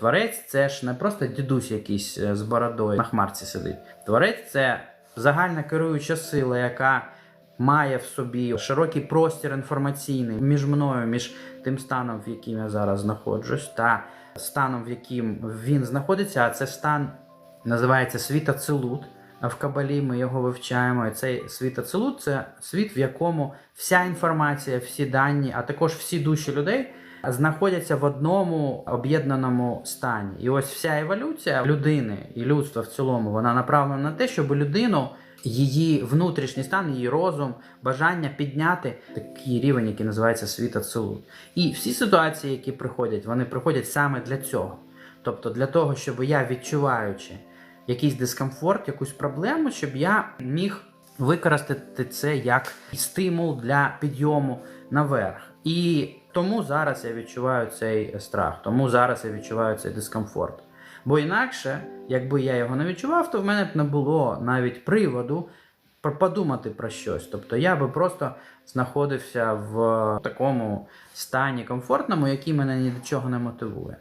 творець це ж не просто дідусь якийсь е, з бородою на хмарці сидить. Творець це загальна керуюча сила, яка має в собі широкий простір інформаційний між мною, між тим станом, в яким я зараз знаходжусь, та станом, в яким він знаходиться, а це стан називається світоцелут. В Кабалі ми його вивчаємо. І цей світоцелут це світ, в якому вся інформація, всі дані, а також всі душі людей знаходяться в одному об'єднаному стані. І ось вся еволюція людини і людства в цілому вона направлена на те, щоб людину, її внутрішній стан, її розум, бажання підняти такий рівень, який називається світоцелут. І всі ситуації, які приходять, вони приходять саме для цього. Тобто для того, щоб я відчуваючи якийсь дискомфорт, якусь проблему, щоб я міг використати це як стимул для підйому наверх. І тому зараз я відчуваю цей страх, тому зараз я відчуваю цей дискомфорт. Бо інакше, якби я його не відчував, то в мене б не було навіть приводу подумати про щось. Тобто я би просто знаходився в такому стані комфортному, який мене ні до чого не мотивує.